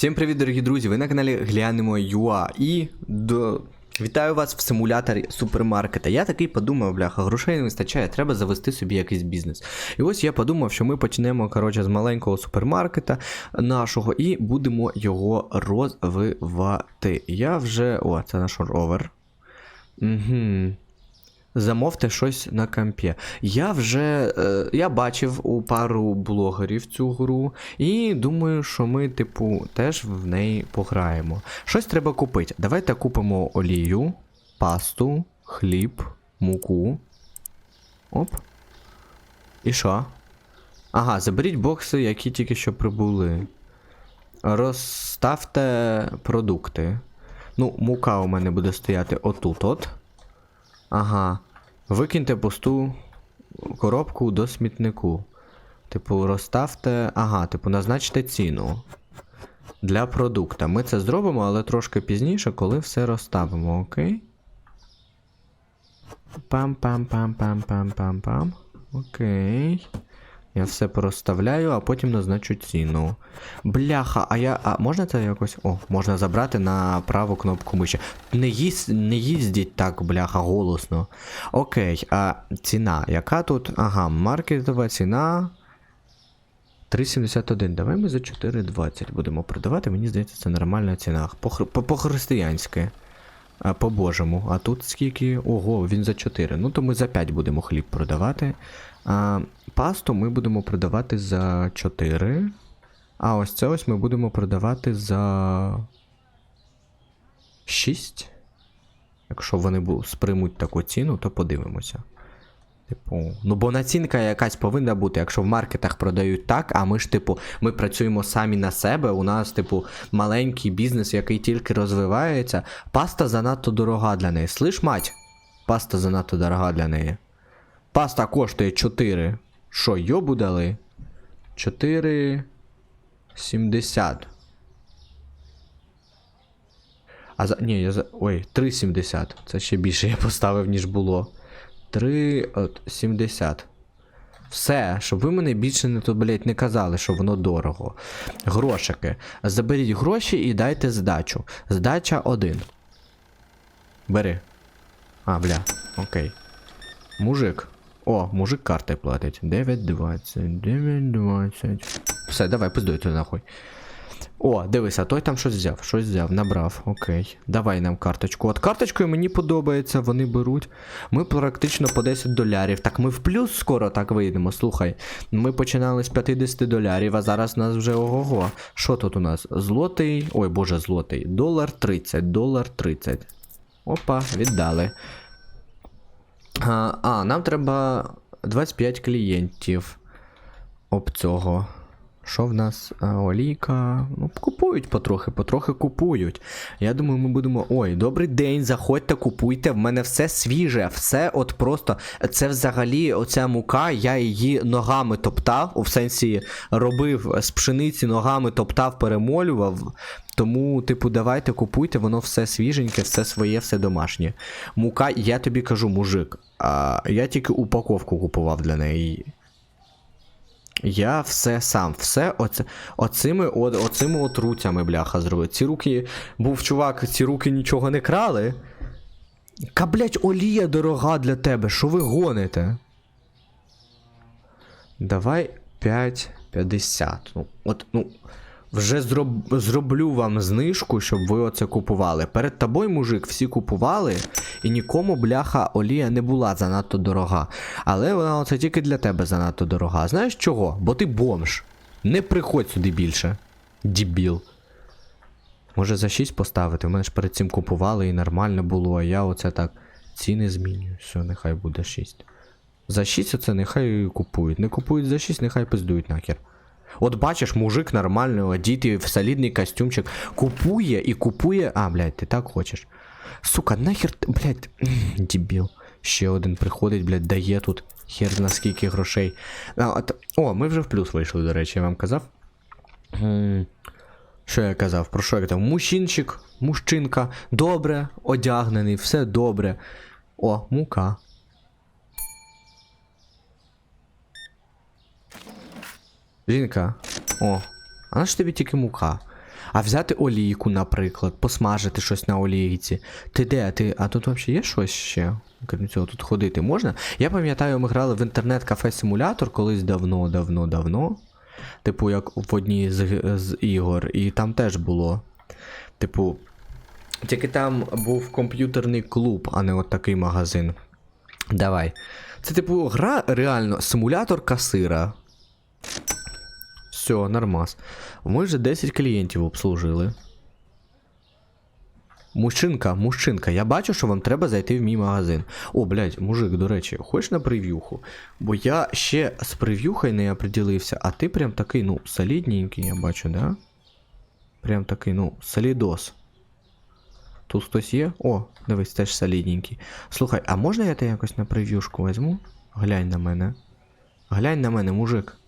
Всім привіт, дорогі друзі! Ви на каналі Глянемо Юа і до... вітаю вас в симуляторі супермаркета. Я такий подумав, бляха, грошей не вистачає, треба завести собі якийсь бізнес. І ось я подумав, що ми почнемо коротше, з маленького супермаркета нашого і будемо його розвивати. Я вже. О, це наш ровер. Угу. Замовте щось на компі. Я вже е, я бачив у пару блогерів цю гру, і думаю, що ми, типу, теж в неї пограємо. Щось треба купити. Давайте купимо олію, пасту, хліб, муку. Оп. І що? Ага, заберіть бокси, які тільки що прибули. Розставте продукти. Ну, мука у мене буде стояти отут от. Ага. Викиньте пусту коробку до смітнику. Типу, розставте. Ага, типу, назначте ціну для продукта. Ми це зробимо, але трошки пізніше, коли все розставимо, окей? Пам-пам-пам-пам-пам-пам-пам. Окей. Я все проставляю, а потім назначу ціну. Бляха, а я. А можна це якось. О, можна забрати на праву кнопку миші. Не їсть, не їздіть так, бляха, голосно. Окей, а ціна. Яка тут? Ага, маркетова ціна. 3,71. Давай ми за 4,20 будемо продавати. Мені здається, це нормальна ціна. По- по- По-християнськи. По-божому. А тут скільки? Ого, він за 4. Ну то ми за 5 будемо хліб продавати. А, пасту ми будемо продавати за 4. А ось це ось ми будемо продавати за 6. Якщо вони сприймуть таку ціну, то подивимося. Типу, ну бо націнка якась повинна бути, якщо в маркетах продають так, а ми ж, типу, ми працюємо самі на себе. У нас, типу, маленький бізнес, який тільки розвивається. Паста занадто дорога для неї. Слиш, мать? Паста занадто дорога для неї. Паста коштує 4. Що, йобу дали? 4. 70. А за. Ні, я за. Ой, 3,70. Це ще більше я поставив, ніж було. 3,70. Все, щоб ви мене більше не то, блять, не казали, що воно дорого. Грошики. Заберіть гроші і дайте здачу. Здача 1. Бери. А, бля, окей. Мужик. О, мужик карти платить. 9,20, 9,20. Все, давай, пиздуй туди нахуй. О, дивися, той там щось взяв, щось взяв, набрав. Окей. Давай нам карточку. От карточкою мені подобається, вони беруть. Ми практично по 10 долярів. Так ми в плюс скоро так вийдемо. Слухай. Ми починали з 50 долярів, а зараз нас вже ого-го. Що тут у нас? Злотий. Ой, боже, злотий. Долар 30, долар 30. Опа, віддали. А, а, нам треба 25 клієнтів. Об цього. Що в нас? А, олійка. Ну, купують потрохи, потрохи купують. Я думаю, ми будемо. Ой, добрий день, заходьте, купуйте. В мене все свіже, все от просто. Це взагалі оця мука, я її ногами топтав, у сенсі робив з пшениці ногами топтав, перемолював. Тому, типу, давайте купуйте, воно все свіженьке, все своє, все домашнє. Мука, я тобі кажу, мужик. А, я тільки упаковку купував для неї. Я все сам, все оце, оцими, от, оцими отруцями, бляха, зробив. Ці руки, був чувак, ці руки нічого не крали. Ка, блять, олія дорога для тебе, що ви гоните? Давай 5,50. Ну, от, ну, вже зроб, зроблю вам знижку, щоб ви оце купували. Перед тобою, мужик, всі купували, і нікому, бляха, олія не була занадто дорога. Але вона оце тільки для тебе занадто дорога. Знаєш чого? Бо ти бомж. Не приходь сюди більше. Дібіл. Може за 6 поставити? У мене ж перед цим купували і нормально було, а я оце так ціни змінюю. Все, нехай буде 6. За 6 оце нехай купують. Не купують за 6, нехай пиздують нахер. От бачиш, мужик нормально одітий в солідний костюмчик. Купує і купує. А, блядь, ти так хочеш. Сука, нахер ти, блядь, дебіл. Ще один приходить, блядь, дає тут хер на скільки грошей. А, О, ми вже в плюс вийшли, до речі, я вам казав. Що я казав? Про що я казав? Мужчинчик, мужчинка, добре, одягнений, все добре. О, мука. Жінка. О, а ж тобі тільки мука. А взяти олійку, наприклад, посмажити щось на олійці. Ти де? Ти... А тут взагалі є щось ще? Крім цього, тут ходити можна? Я пам'ятаю, ми грали в інтернет-кафе-симулятор колись давно, давно, давно. Типу, як в одній з, з ігор, і там теж було. Типу, тільки там був комп'ютерний клуб, а не от такий магазин. Давай. Це, типу, гра реально симулятор касира. Все, нормас. Ми вже 10 клієнтів обслужили. Мужчинка, мужчинка, я бачу, що вам треба зайти в мій магазин. О, блядь, мужик, до речі, хочеш на прев'юху? Бо я ще з прев'юхою не определився, а ти прям такий, ну, солідненький, я бачу, да? Прям такий, ну, солідос. Тут хтось є? О, дивись, теж солідненький. Слухай, а можна я тебе якось на прев'юшку візьму? Глянь на мене. Глянь на мене, мужик.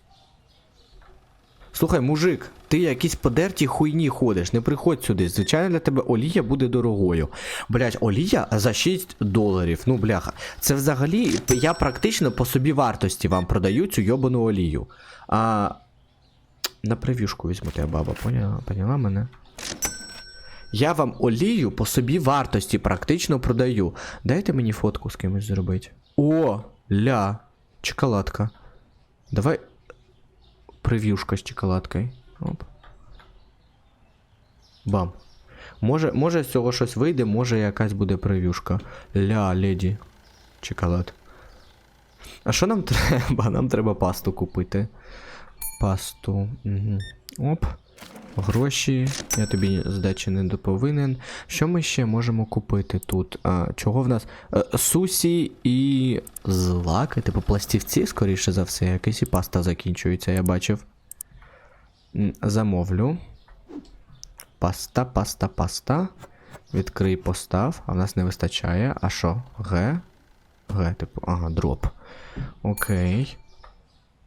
Слухай, мужик, ти якісь подерті хуйні ходиш, не приходь сюди. Звичайно, для тебе олія буде дорогою. Блять, олія за 6 доларів. Ну, бляха. Це взагалі я практично по собі вартості вам продаю цю йобану олію. А. На прев'юшку візьму тебе, баба, поняла, поняла мене? Я вам олію по собі вартості практично продаю. Дайте мені фотку з кимось зробити. О, ля, чоколадка. Давай. Прев'юшка з чоколадкою. Оп. Бам. Може, може з цього щось вийде, може якась буде прев'юшка. Ля, леді. Чоколад. А що нам треба? Нам треба пасту купити. Пасту. Угу. Оп. Гроші, я тобі здачі не доповинен. Що ми ще можемо купити тут? А, чого в нас? Е, сусі і злаки, типу пластівці, скоріше за все, якась і паста закінчується, я бачив. Замовлю. Паста, паста, паста. Відкрий постав, а в нас не вистачає. А що? Г? Г, типу, ага, дроп. Окей.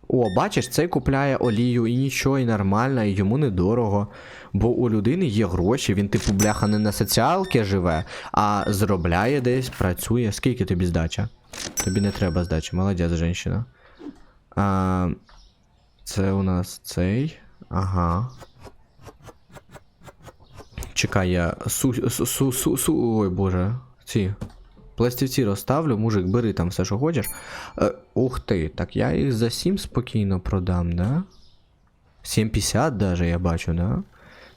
О, бачиш, цей купляє олію і нічого, і нормально, і йому недорого. Бо у людини є гроші, він, типу, бляха, не на соціалки живе, а заробляє десь, працює. Скільки тобі здача? Тобі не треба здачі, молодець, жінка. Це у нас цей. Ага. Чекай, я су, су, су, су, ой боже, ці. Пластівці розставлю, мужик, бери там все, що хочеш. Е, ух ти, так я їх за 7 спокійно продам, да? 7,50 даже я бачу, да?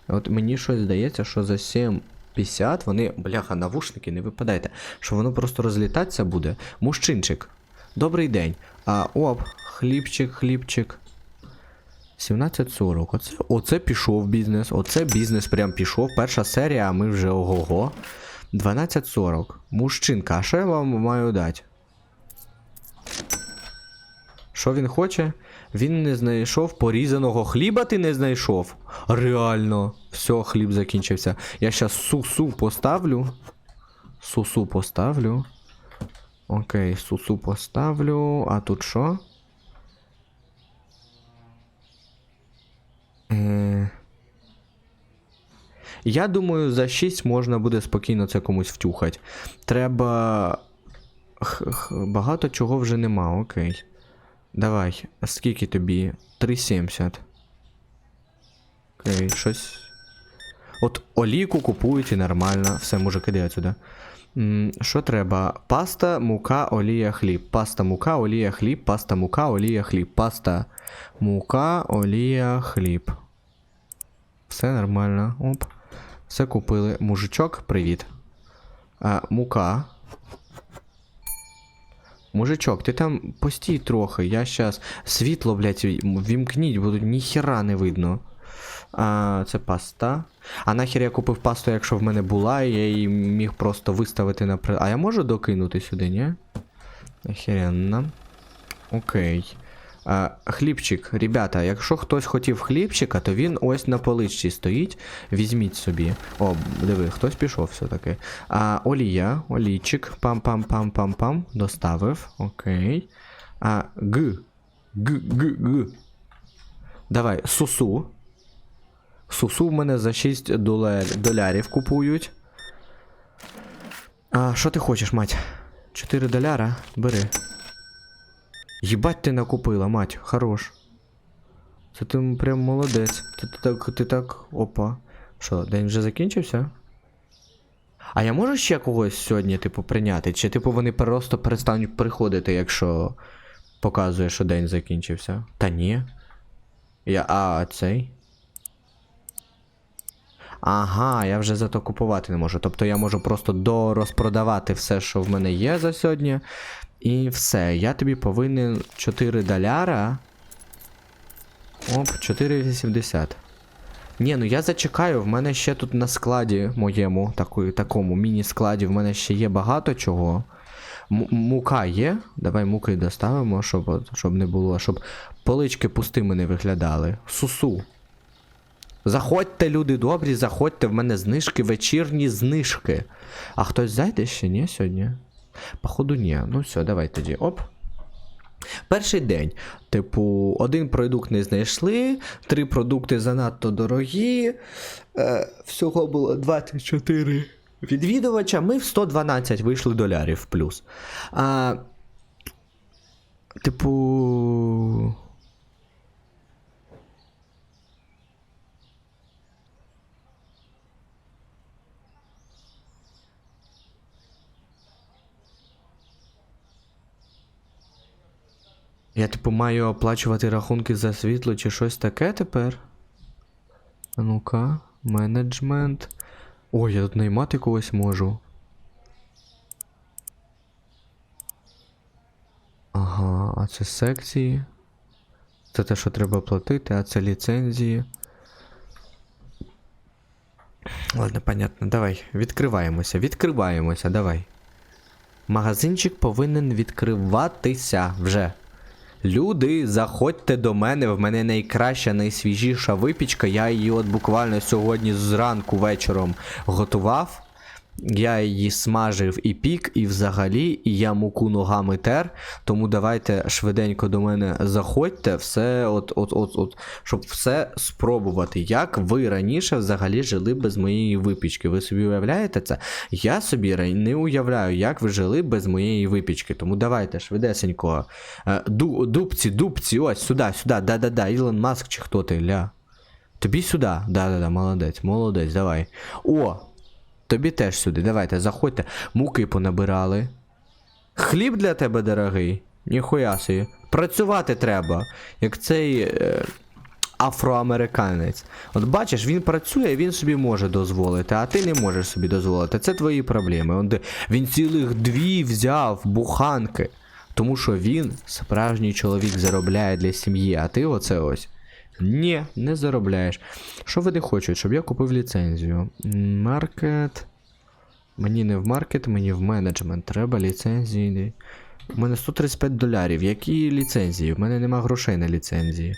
От мені щось здається, що за 7,50 вони, бляха, навушники, не випадайте, що воно просто розлітатися буде. Мужчинчик, добрий день. А, оп, хлібчик, хлібчик. 17.40. Оце, оце пішов бізнес. Оце бізнес прям пішов. Перша серія, а ми вже ого-го. 12.40. Мужчинка, а що я вам маю дати? Що він хоче? Він не знайшов порізаного хліба, ти не знайшов. Реально. Все, хліб закінчився. Я щас сусу поставлю. Сусу поставлю. Окей, сусу поставлю. А тут що? Е... Я думаю, за 6 можна буде спокійно це комусь втюхати. Треба. Багато чого вже нема, окей. Давай, скільки тобі? 3,70. Окей, щось. От олійку купують і нормально. Все, мужик, іди отсюда. Що треба? Паста, мука, олія, хліб. Паста, мука, олія, хліб, паста, мука, олія, хліб. Паста, мука, олія, хліб. Все нормально. Оп. Все купили. Мужичок, привіт. А, мука. Мужичок, ти там постій трохи, я щас. Світло, блядь, вімкніть, бо тут ніхіра не видно. А, це паста. А нахер я купив пасту, якщо в мене була, я її міг просто виставити на при. А я можу докинути сюди, ні? Охеренно. Окей. Хлібчик, ребята, якщо хтось хотів хлібчика, то він ось на поличці стоїть. Візьміть собі. О, диви, хтось пішов все-таки. А, олія, олійчик. Пам-пам-пам-пам-пам. Доставив. Окей. А, г. Г, г, г. Давай, сусу. Сусу в мене за 6 долар... долярів купують. А, що ти хочеш, мать? 4 доляра? Бери. Єбать ти накупила, мать, хорош. Це ти прям молодець. Ти, ти так, ти так. Опа. Що, день вже закінчився? А я можу ще когось сьогодні, типу, прийняти? Чи, типу, вони просто перестануть приходити, якщо показує, що день закінчився? Та ні. Я. А, цей. Ага, я вже зато купувати не можу. Тобто я можу просто дорозпродавати все, що в мене є за сьогодні. І все. Я тобі повинен 4 доляра. Оп, 4,80. Ні, ну я зачекаю, в мене ще тут на складі моєму, такої, такому міні-складі, в мене ще є багато чого. Мука є. Давай муки доставимо, щоб, щоб не було, щоб полички пустими не виглядали. Сусу. Заходьте, люди добрі, заходьте, в мене знижки, вечірні знижки. А хтось зайде ще, ні, сьогодні? Походу, ні. Ну все, давай тоді. Оп. Перший день. Типу, один продукт не знайшли, три продукти занадто дорогі. Е, всього було 24 відвідувача. Ми в 112 вийшли долярів плюс. А, типу. Я, типу, маю оплачувати рахунки за світло чи щось таке тепер. Ну-ка, менеджмент. Ой, я тут наймати когось можу. Ага, а це секції. Це те, що треба платити, а це ліцензії. Ладно, понятно, давай, відкриваємося, відкриваємося, давай. Магазинчик повинен відкриватися вже. Люди, заходьте до мене, в мене найкраща, найсвіжіша випічка. Я її от буквально сьогодні зранку вечором готував. Я її смажив і пік, і взагалі, і я муку ногами тер. Тому давайте швиденько до мене заходьте, все, от, от, от, от, щоб все спробувати. Як ви раніше взагалі жили без моєї випічки? Ви собі уявляєте це? Я собі не уявляю, як ви жили без моєї випічки. Тому давайте швидесенько. Е, Ду, дубці, дубці, ось сюди, сюди, да-да-да, Ілон Маск чи хто ти, ля. Тобі сюди, да-да-да, молодець, молодець, давай. О! Тобі теж сюди, давайте, заходьте. Муки понабирали. Хліб для тебе дорогий. Ніхуя собі. Працювати треба, як цей е, афроамериканець. От бачиш, він працює, він собі може дозволити, а ти не можеш собі дозволити. Це твої проблеми. Он Він цілих дві взяв буханки. Тому що він, справжній чоловік, заробляє для сім'ї, а ти оце ось. Ні, не заробляєш. Що вони хочуть, щоб я купив ліцензію? Маркет. Мені не в маркет, мені в менеджмент. Треба ліцензії. У мене 135 долярів. Які ліцензії? У мене нема грошей на ліцензії.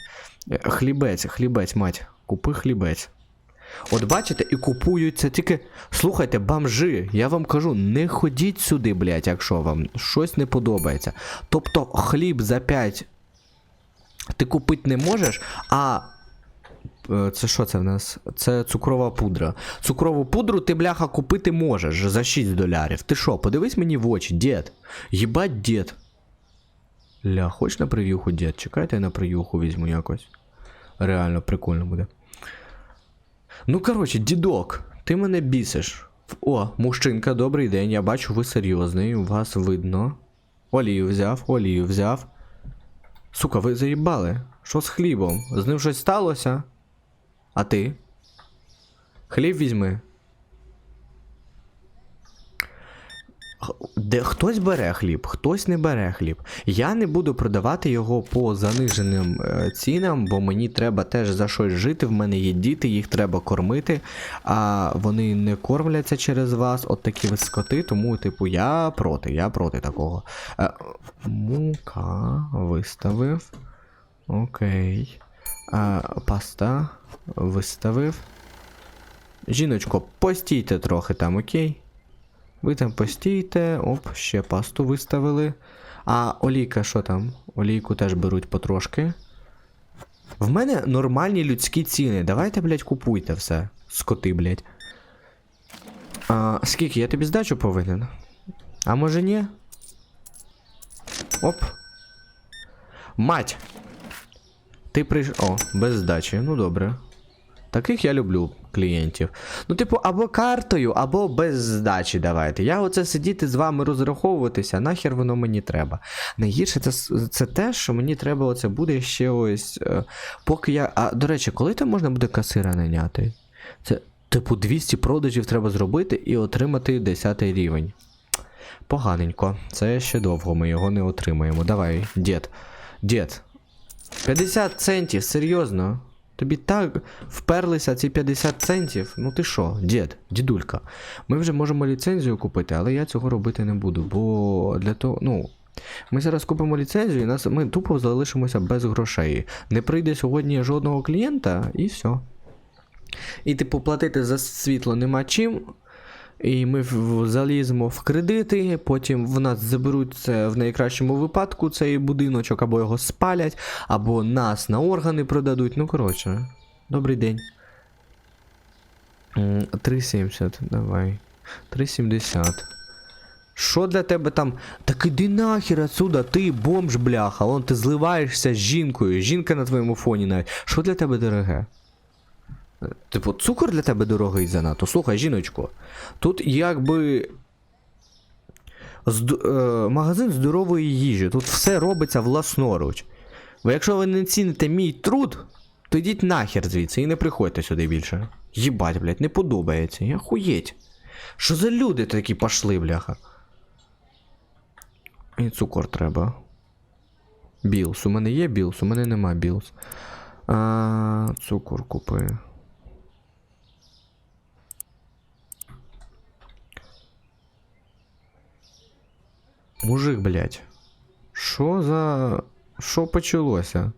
Е, Хлібець, хлібець, мать. Купи хлібець. От бачите, і купуються тільки. Слухайте, бомжи, я вам кажу, не ходіть сюди, блядь, якщо вам щось не подобається. Тобто хліб за 5 ти купити не можеш, а. е, Це що це в нас? Це цукрова пудра. Цукрову пудру ти, бляха, купити можеш за 6 долярів. Ти що, подивись мені в очі, дід. Єбать, дід. Ля, хоч на прив'юху, дід. Чекайте, я на прив'юху візьму якось. Реально прикольно буде. Ну, коротше, дідок, ти мене бісиш. О, мужчинка, добрий день. Я бачу, ви серйозний, у вас видно. Олію взяв, олію взяв. Сука, ви заїбали. Що з хлібом? З ним щось сталося? А ти? Хліб візьми. Де хтось бере хліб, хтось не бере хліб. Я не буду продавати його по заниженим е, цінам, бо мені треба теж за щось жити. В мене є діти, їх треба кормити, а вони не кормляться через вас, от такі ви скоти, тому, типу, я проти, я проти такого. Е, мука виставив. Окей. А, паста виставив. Жіночко, постійте трохи там, окей? Ви там постійте, оп, ще пасту виставили. А олійка, що там? Олійку теж беруть потрошки. В мене нормальні людські ціни. Давайте, блядь, купуйте все. Скоти, блядь. А, скільки я тобі здачу повинен? А може ні? Оп. Мать! Ти прийш... О, без здачі. Ну добре. Таких я люблю клієнтів. Ну, типу, або картою, або без здачі давайте. Я оце сидіти з вами розраховуватися, нахер воно мені треба. Найгірше це, це те, що мені треба оце буде ще ось. Е, поки я. А до речі, коли там можна буде касира наняти? Це, типу, 200 продажів треба зробити і отримати 10 рівень. Поганенько. Це ще довго, ми його не отримаємо. Давай, дід. Дід. 50 центів, серйозно? Тобі так вперлися ці 50 центів? Ну ти що, дід, дідулька. Ми вже можемо ліцензію купити, але я цього робити не буду, бо для того, ну. Ми зараз купимо ліцензію, і нас, ми тупо залишимося без грошей. Не прийде сьогодні жодного клієнта, і все. І, типу, платити за світло нема чим. І ми заліземо в кредити, потім в нас заберуть це в найкращому випадку цей будиночок, або його спалять, або нас на органи продадуть. Ну, коротше, добрий день. 3,70, давай. 3,70. Що для тебе там? Так іди нахер отсюда, ти бомж, бляха. Вон ти зливаєшся з жінкою, жінка на твоєму фоні навіть. Що для тебе дороге? Типу, цукор для тебе дорогий занадто. Слухай, жіночко, тут якби. Зд... Е, магазин здорової їжі. Тут все робиться власноруч. Бо якщо ви не ціните мій труд, то йдіть нахер звідси і не приходьте сюди більше. Їбать, блядь, не подобається. Я хуєть. Що за люди такі пошли, бляха? І цукор треба. Білс. У мене є білс, у мене нема білс. А, цукор купи. Мужик, блядь. Що за. Що почалося?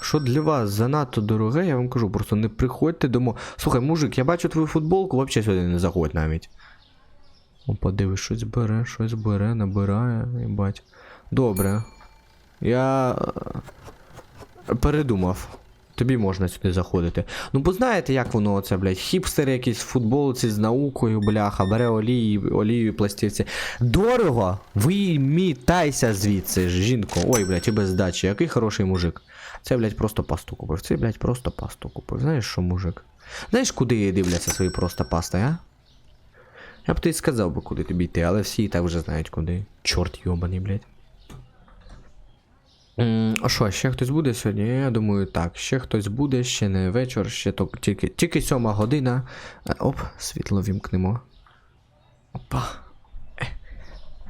Що для вас занадто дороге, я вам кажу, просто не приходьте домо. Слухай, мужик, я бачу твою футболку, взагалі сюди не заходь навіть. О, подивись, щось бере, щось бере, набирає, їбать. Добре. Я. е, Передумав. Тобі можна сюди заходити. Ну, бо знаєте, як воно оце, блядь, хіпстер якийсь в футболці з наукою, бляха, бере олії, олію і пластівці. Дорого! Ви мітайся звідси, жінко. Ой, блядь, і без здачі. Який хороший мужик. Це, блядь, просто пасту купив. Це, блядь, просто пасту купив. Знаєш що, мужик? Знаєш, куди дивляться свої просто пасти, а? Я б тобі сказав би, куди тобі йти, але всі і так вже знають куди. Чорт йобаний, блядь. А що, ще хтось буде сьогодні? Я думаю, так. Ще хтось буде, ще не вечір, ще тільки, тільки сьома година. Е, Оп, світло вімкнемо. Опа. Е.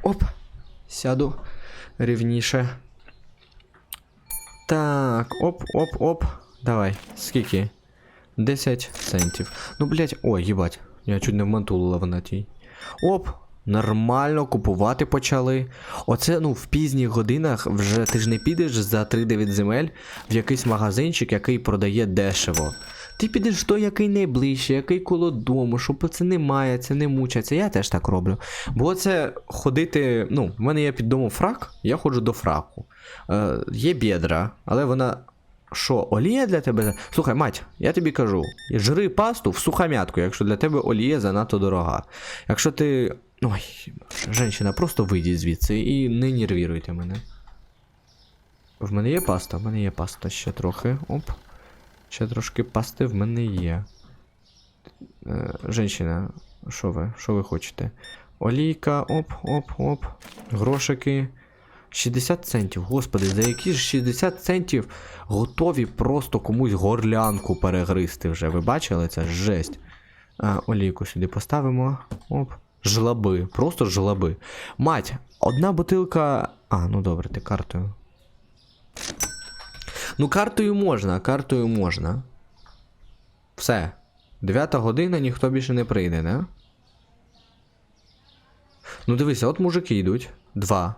Оп. Сяду рівніше. Так, оп, оп, оп. Давай. Скільки? 10 центів. Ну, блять, ой, їбать. Я чуть не вмантулила на тій. Оп, нормально купувати почали. Оце, ну, в пізніх годинах вже ти ж не підеш за 3-9 земель в якийсь магазинчик, який продає дешево. Ти підеш той, який найближче, який коло дому, щоб це не маяться, не мучаться. Я теж так роблю. Бо це ходити. Ну, в мене є під домом фрак, я ходжу до фраку. Е, є бідра, але вона що, олія для тебе? Слухай, мать, я тобі кажу, жри пасту в сухомятку, якщо для тебе олія занадто дорога. Якщо ти. Ой, женщина, просто вийдіть звідси і не нервіруйте мене. В мене є паста, в мене є паста ще трохи. Оп. Ще трошки пасти в мене є. Е, женщина, що ви? Що ви хочете? Олійка, оп, оп, оп. Грошики. 60 центів, господи, за які ж 60 центів готові просто комусь горлянку перегризти вже. Ви бачили це? Жесть. А, олійку сюди поставимо. Оп. Жлаби, просто жлаби. Мать, одна бутилка. А, ну добре, ти картою. Ну, картою можна, картою можна. Все. Дев'ята година, ніхто більше не прийде, не? Ну дивися, от мужики йдуть. Два.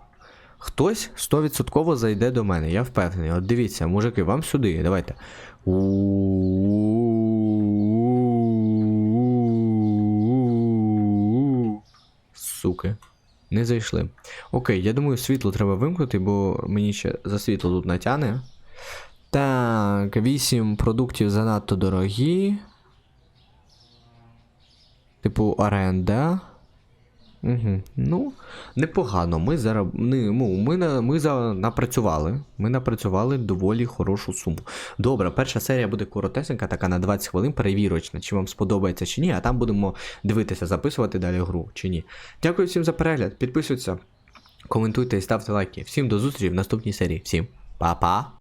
Хтось 100% зайде до мене, я впевнений. От дивіться, мужики, вам сюди, давайте. У-у-у-у-у-у. Суки. Не зайшли. Окей, я думаю, світло треба вимкнути, бо мені ще за світло тут натяне. Так, 8 продуктів занадто дорогі. Типу оренда. Угу. Ну, непогано. Ми зараз ми, ну, ми, на- ми за, напрацювали. Ми напрацювали доволі хорошу суму. Добре, перша серія буде коротесенька, така на 20 хвилин, перевірочна, чи вам сподобається чи ні, а там будемо дивитися, записувати далі гру чи ні. Дякую всім за перегляд. Підписуйтесь, коментуйте і ставте лайки. Всім до зустрічі в наступній серії. Всім па-па!